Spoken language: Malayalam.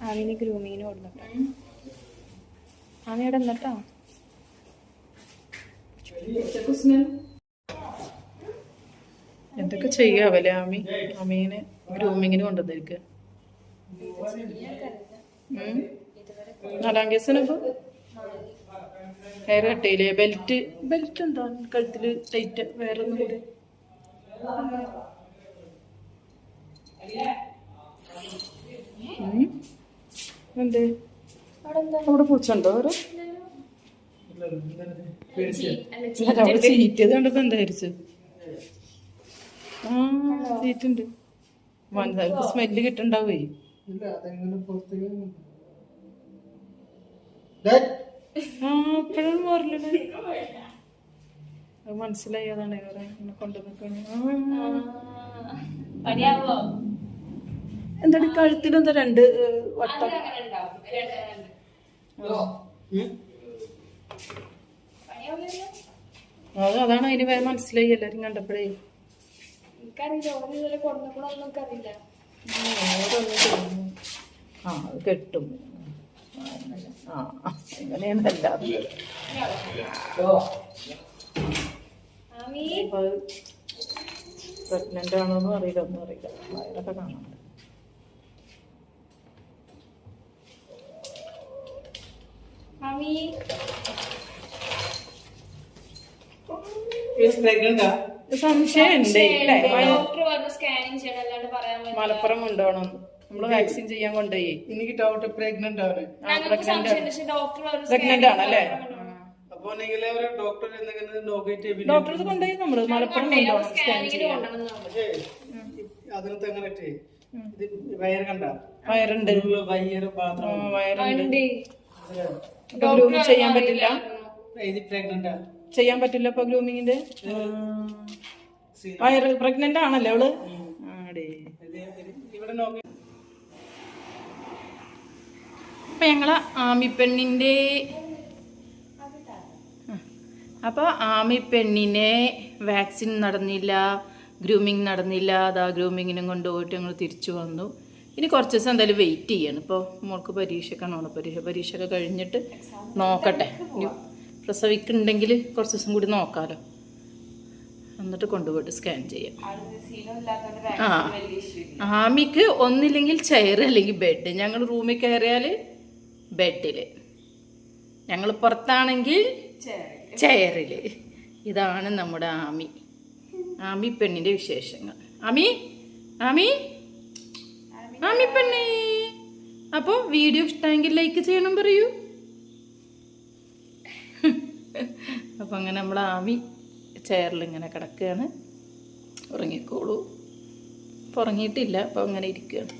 ആമിന് ഗ്രൂമിങ്ങിന് കൊടുന്നിട്ടോ ആമി അവിടെ എന്നിട്ടോ എന്തൊക്കെ ചെയ്യാവല്ലേ ആമി? ആമീന് ഗ്രൂമിങ്ങിന് കൊണ്ടുവന്നിരിക്കുക നാലാം കേസിനപ്പോ ഹെയർ കട്ടയില്ലേ ബെൽറ്റ് ബെൽറ്റ് എന്താ കഴുത്തിൽ ടൈറ്റ് വേറെ ഒന്നും കൂടി എന്ത്? അവിടെ പൂച്ചുണ്ടോ ഒരു അല്ല, അവിടെ ചീറ്റത് കണ്ടപ്പോ എന്താ വിചാരിച്ചു ആ ചീറ്റുണ്ട്. സ്മെല്ല് കിട്ടണ്ടാവേ. ആ മനസ്സിലായി അതാണ് കൊണ്ടുവന്നിട്ടാണ് പണിയാവോ? എന്താണ് കഴുത്തിലെന്താ രണ്ട് ഏഹ്, വട്ടം? അത് അതാണ് അതിന് വേറെ മനസ്സിലായി എല്ലാരും കണ്ടപ്പോഴേ. ആ അത് കെട്ടും. ആ പ്രഗ്നന്റ് ആണോന്നും അറിയില്ല ഒന്നും അറിയില്ല. വയറൊക്കെ കാണാൻ ആമി സംശയം ഉണ്ട് ഇല്ലേ? ഡോക്ടർ പറഞ്ഞു സ്കാനിങ് ചെയ്യണം അല്ലാണ്ട് പറയാൻ പറ്റില്ല. മലപ്പുറം കൊണ്ടുപോകണം. നമ്മൾ വാക്സിൻ ചെയ്യാൻ കൊണ്ടുപോയി. എനിക്ക് ഡൗട്ട് പ്രഗ്നന്റ് ആണ്. ഡോക്ടർ പ്രഗ്നന്റ് ആണല്ലേ അപ്പൊ ഒരു ഡോക്ടർ ഡോക്ടർ കൊണ്ടുപോയി നമ്മൾ മലപ്പുറം കൊണ്ടുപോകണം സ്കാൻ ചെയ്യാൻ. അതിനകത്ത് എങ്ങനെ ഇത് വയറ് കണ്ട? വയറുണ്ട്. വയറ് മാത്രം പാത്രം വയറുണ്ട്. ഗ്രൂമിങ് ചെയ്യാൻ പറ്റില്ല? ചെയ്യാൻ പറ്റില്ല ഇപ്പൊ ഗ്രൂമിങ്ങിന്റെ വയറ് പ്രഗ്നന്റ് ആണല്ലേ അവൾ? അപ്പൊ ഞങ്ങൾ ആമിപ്പെണ്ണിന്റെ അപ്പോൾ ആമിപ്പെണ്ണിനെ വാക്സിൻ നടന്നില്ല ഗ്രൂമിങ് നടന്നില്ല. അതാ ഗ്രൂമിങ്ങിനും കൊണ്ടുപോയിട്ട് ഞങ്ങൾ തിരിച്ചു വന്നു. ഇനി കുറച്ച് ദിവസം എന്തായാലും വെയിറ്റ് ചെയ്യണം. ഇപ്പോൾ മോൾക്ക് പരീക്ഷക്കാണ് ഓണ പരീക്ഷ പരീക്ഷയൊക്കെ കഴിഞ്ഞിട്ട് നോക്കട്ടെ. ഇനി പ്രസവിക്കുന്നുണ്ടെങ്കിൽ കുറച്ച് ദിവസം കൂടി നോക്കാമല്ലോ എന്നിട്ട് കൊണ്ടുപോയിട്ട് സ്കാൻ ചെയ്യാം. ആ. ആമിക്ക് ഒന്നില്ലെങ്കിൽ ചെയർ അല്ലെങ്കിൽ ബെഡ് ഞങ്ങൾ റൂമിൽ കയറിയാൽ ബെഡിൽ ഞങ്ങൾ പുറത്താണെങ്കിൽ ചെയറിൽ ഇതാണ് നമ്മുടെ ആമി. ആമി പെണ്ണിന്റെ വിശേഷങ്ങൾ. ആമി? ആമി? ആമി പെണ്ണേ. അപ്പോൾ വീഡിയോ ഇഷ്ടമെങ്കിൽ ലൈക്ക് ചെയ്യണം പറയൂ. അപ്പോൾ അങ്ങനെ നമ്മൾ ആമി ചെയറിൽ ഇങ്ങനെ കിടക്കുകയാണ്. ഉറങ്ങിക്കോളൂ. ഉറങ്ങിയിട്ടില്ല അപ്പോൾ അങ്ങനെ ഇരിക്കുകയാണ്.